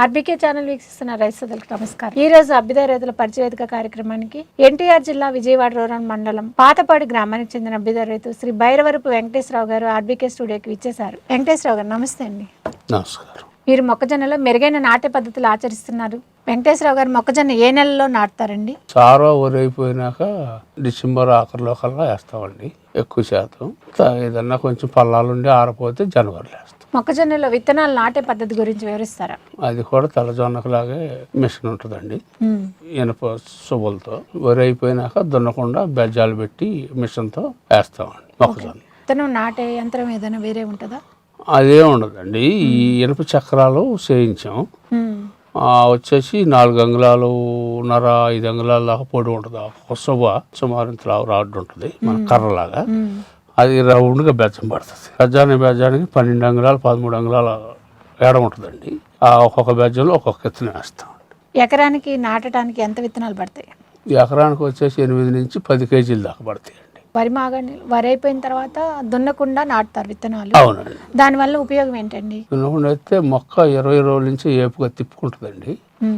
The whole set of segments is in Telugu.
ఆర్బీకే ఛానల్ వీక్షిస్తున్న రైతులకు నమస్కారం. ఈ రోజు అభ్యుదయ రైతుల పరిచయవేదిక కార్యక్రమానికి ఎన్టీఆర్ జిల్లా విజయవాడ రూరల్ మండలం పాతపాడు గ్రామానికి చెందిన అభ్యుదయ రైతు శ్రీ భైరవరపు వెంకటేశ్వరరావు గారు ఆర్బీకే స్టూడియోకి విచ్చేశారు. వెంకటేశ్వరరావు గారు నమస్తే అండి. నమస్కారం. మీరు మొక్కజొన్నలో మెరుగైన నాటే పద్ధతులు ఆచరిస్తున్నారు. వెంకటేశ్వరరావు గారు మొక్కజొన్న ఏ నెలలో నాటుతారండి? సారా ఊరైపోయినాక డిసెంబర్ ఆఖరిలో కల్లా వేస్తామండి ఎక్కువ శాతం. ఏదన్నా కొంచెం పల్లాలుండి ఆరిపోతే జనవరిలో వేస్తాం. మొక్కజొన్నలో విత్తనాలు నాటే పద్ధతి గురించి వివరిస్తారా? అది కూడా తెల్లజొన్నకులాగే మిషన్ ఉంటుందండి. ఇనుప సువ్వలతో వరి అయిపోయినాక దున్నకుండా బెజ్జాలు పెట్టి మిషన్తో వేస్తామండి మొక్కజొన్న. విత్తనం నాటే యంత్రం ఏదైనా వేరే ఉంటుందా? అదే ఉండదండి. ఈ ఇనుప చక్రాలు చేయించాం. వచ్చేసి నాలుగు అంగుళాలు నర ఐదు అంగుళాల దాకా పొడి ఉంటుంది. ఒక సువ్వ సుమారు రాడ్ ఉంటుంది. మన కర్రలాగా. అది రౌండ్గా బెచ్చం పడుతుంది. బెజ్జానికి బెజ్జానికి పన్నెండు అంగుళాలు పదమూడు అంగుళాల ఏడ ఉంటుందండి. ఆ ఒక్కొక్క బెజ్జంలో ఒక్కొక్క ఎత్తున వేస్తాం. ఎకరానికి నాటడానికి ఎంత విత్తనాలు పడతాయి? ఎకరానికి వచ్చేసి ఎనిమిది నుంచి పది కేజీల దాకా పడతాయండి వరి మాగండి వరి అయిపోయిన తర్వాత దున్నకుండా నాటుతారు విత్తనాలు. అవునండి దానివల్ల ఉపయోగం ఏంటండి? దున్నకుండా అయితే మొక్క ఇరవై రోజుల నుంచి ఏపుగా తిప్పుకుంటుందండి.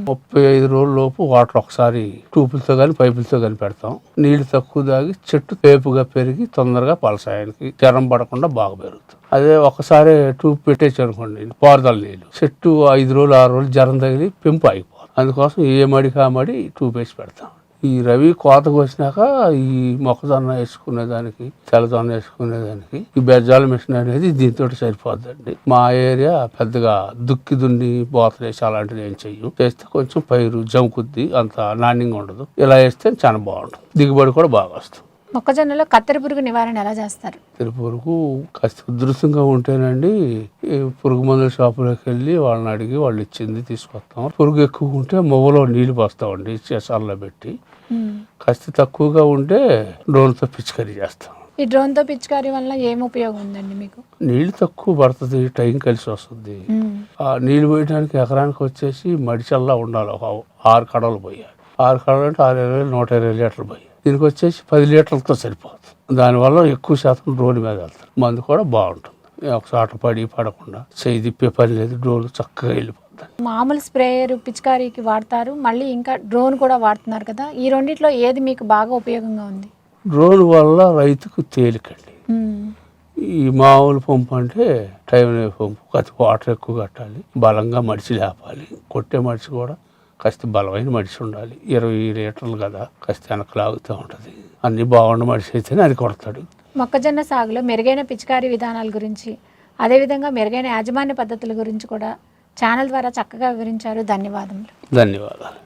ముప్పై ఐదు రోజుల లోపు వాటర్ ఒకసారి ట్యూబులతో కానీ పైపులతో కానీ పెడతాం. నీళ్ళు తక్కువ తాగి చెట్టు తేపుగా పెరిగి తొందరగా పలసాయానికి జ్వరం పడకుండా బాగా పెరుగుతుంది. అదే ఒకసారి ట్యూబ్ పెట్టేసి అనుకోండి పారుదల నీళ్ళు. చెట్టు ఐదు రోజులు ఆరు రోజులు జ్వరం తగిలి పెంపు ఆగిపోతుంది. అందుకోసం ఏ మడికి ఆ మడి ట్యూబ్ వేసి పెడతాం. ఈ రవి కోతకు వచ్చినాక ఈ మొక్కజొన్న వేసుకునేదానికి తెల్లజొన్న వేసుకునేదానికి ఈ బెజ్జాల మిషన్ అనేది దీంతో సరిపోద్దండి. మా ఏరియా పెద్దగా దుక్కి దున్ని బోతలేసి అలాంటివి ఏం చెయ్యం చేస్తే కొంచెం పైరు జంకుద్ది అంత నాణ్యంగా ఉండదు. ఇలా వేస్తే చాలా బాగుంటుంది. దిగుబడి కూడా బాగా వస్తుంది. మొక్కజొన్నలో కత్తెర పురుగు నివారణ ఎలా చేస్తారు? తిరు పురుగు కాస్త ఉధృతంగా ఉంటేనండి ఈ పురుగు మందుల షాపులోకి వెళ్ళి వాళ్ళని అడిగి వాళ్ళు ఇచ్చింది తీసుకొస్తాం. పురుగు ఎక్కువ ఉంటే మొవ్వలో నీళ్ళు పోస్తామండి చేసాల్లో పెట్టి. కాస్త తక్కువగా ఉంటే డ్రోన్తో పిచికారీ చేస్తాం. ఈ డ్రోన్తో పిచికారీ వల్ల ఏం ఉపయోగం ఉందండి మీకు? నీళ్ళు తక్కువ పడుతుంది టైం కలిసి వస్తుంది. ఆ నీళ్ళు పోయడానికి ఎకరానికి వచ్చేసి మడిచల్లా ఉండాలి ఒక ఆరు కడవలు పోయాలి. ఆరు కడవలు అంటే ఆరు ఇరవై నూట ఇరవై లీటర్లు పోయాలి. దీనికి వచ్చేసి పది లీటర్లతో సరిపోతుంది దానివల్ల ఎక్కువ శాతం డ్రోన్ మీద వెళ్తారు. మందు కూడా బాగుంటుంది. ఒక చోట పడి పడకుండా చేయి తిప్పే పని లేదు. డ్రోన్ చక్కగా వెళ్ళిపోతుంది. మామూలు స్ప్రేయర్ పిచికారీకి వాడతారు. మళ్ళీ ఇంకా డ్రోన్ కూడా వాడుతున్నారు కదా. ఈ రెండిట్లో ఏది మీకు బాగా ఉపయోగంగా ఉంది? డ్రోన్ వల్ల రైతుకు తేలికండి. ఈ మామూలు పంపు అంటే టైం పంపు. కాస్త వాటర్ ఎక్కువ కట్టాలి. బలంగా మడిచి లేపాలి. కొట్టే మడిచి కూడా కాస్త బలమైన మడిచి ఉండాలి. ఇరవై లీటర్లు కదా కాస్త వెనక లాగుతూ ఉంటుంది. అన్ని బాగుండ మడిచి అయితేనే అది కొడతాడు. మొక్కజొన్న సాగులో మెరుగైన పిచికారీ విధానాల గురించి అదేవిధంగా మెరుగైన యాజమాన్య పద్ధతుల గురించి కూడా ఛానల్ ద్వారా చక్కగా వివరించారు. ధన్యవాదములు. ధన్యవాదాలు.